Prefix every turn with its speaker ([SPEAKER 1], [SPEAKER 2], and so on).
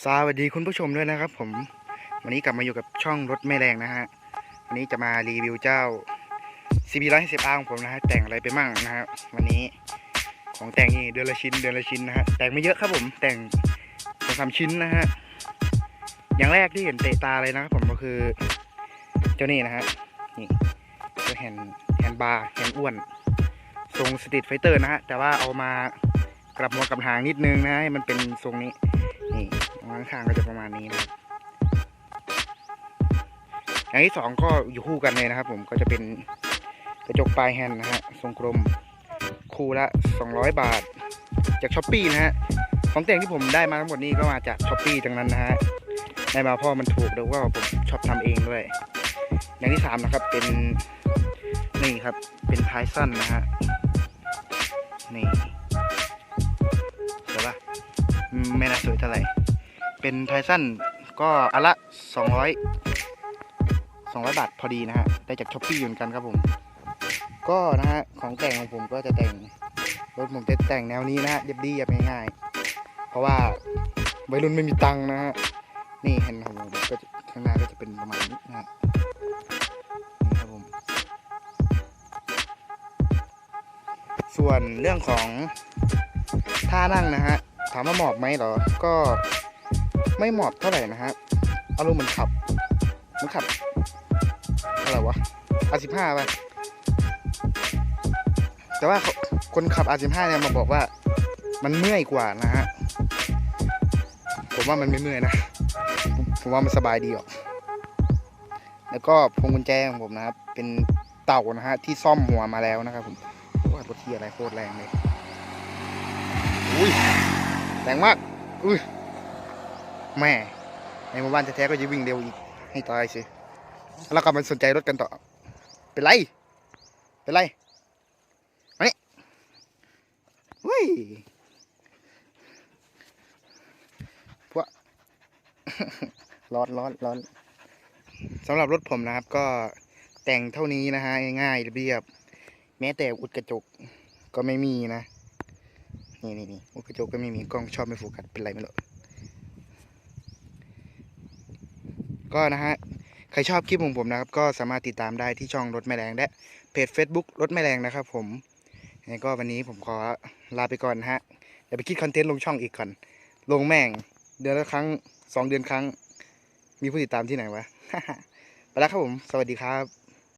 [SPEAKER 1] สวัสดีคุณผู้ชมด้วยนะครับ ผมวันนี้กลับมาอยู่กับช่องรถไม่แรงนะฮะวันนี้จะมารีวิวเจ้า CB 1 1 0 R ของผมนะฮะแต่งอะไรไปมั่งนะฮะวันนี้ของแต่งนี่เดือนละชิ้นเดือนละชิ้นนะฮะแต่งไม่เยอะครับผมแต่งสองสามชิ้นนะฮะอย่างแรกที่เห็นเตะตาเลยนะครับผมก็คือเจ้านี่นะฮะนี่ตัวแฮนแฮนบาร์แฮนอ้วนทรงสตรีทไฟเตอร์นะฮะแต่ว่าเอามากลับหัวกับหางนิดนึงนะให้มันเป็นทรงนี้นี่ ข้างก็จะประมาณนี้นะครับอย่างที่สองก็อยู่คู่กันเลยนะครับ ผมก็จะเป็นกระจกปลายแฮนด์นะฮะทรงกลมคู่ละ 200 บาท จากช้อปปี้นะฮะของแต่งที่ผมได้มาทั้งหมดนี้ก็มาจากช้อปปี้ทั้งนั้นนะฮะได้มาเพราะมันถูกแล้วก็ผมชอบทำเองด้วย อย่างที่สามนะครับเป็นนี่ครับเป็นท้ายสั้นนะฮะนี่เห็นปะไม่น่าสวยเท่าไหร่ เป็นไทสั้นก็อันละสองร้อยสองร้อยบาทพอดีนะฮะ ได้จากช้อปปี้เหมือนกันครับผม ก็นะฮะ ของแต่งของผมก็จะแต่ง รถผมจะแต่งแนวนี้นะฮะเรียบเรียบง่ายๆ เพราะว่าวัยรุ่นไม่มีตังค์นะฮะ นี่เห็นของผมก็ข้างหน้าก็จะเป็นประมาณนี้นะฮะนี่ครับผม ส่วนเรื่องของท่านั่งนะฮะ ถามว่าเหมาะไหมเหรอ ก็ ไม่เหมาะเท่าไหร่นะฮะอารมณ์เหมือนขับเหมือนขับ อะไรวะ R15 ป่ะแต่ว่าเขาคนขับ R15 เนี่ยมาบอกว่า มันเมื่อยกว่านะฮะผมว่ามันไม่เมื่อยนะผมผมว่ามันสบายดีออกแล้วก็พวงกุญแจของผมนะครับ เป็นเต่านะฮะที่ซ่อมหัวมาแล้วนะครับผมว่ารถที่อะไรโคตรแรงเลยอุ้ยแรงมากอุ้ย แม่ในหมู่บ้านแท้ๆก็จะวิ่งเร็วอีกให้ตายสิแล้วก็มันสนใจรถกันต่อ เป็นไร เป็นไรมานี่เฮ้ยพวกร้อนร้อนร้อนสำหรับรถผมนะครับ ก็แต่งเท่านี้นะฮะง่ายๆเรียบ แม้แต่อุดกระจกก็ไม่มีนะ นี่นี่นี่อุดกระจกก็ไม่มีกล้องชอบไม่โฟกัสเป็นไรไม่รู้ ก็นะฮะใครชอบคลิปของผมนะครับ ก็สามารถติดตามได้ที่ช่องรถแม่แรงและเพจ Facebook รถแม่แรงนะครับ ผมนี่ก็วันนี้ผมขอลาไปก่อนฮะเดี๋ยวไปคิดคอนเทนต์ลงช่องอีกก่อน ลงแม่ง เดือนละครั้งสองเดือนครั้ง มีผู้ติดตามที่ไหนวะ ไปแล้วครับผม สวัสดีครับ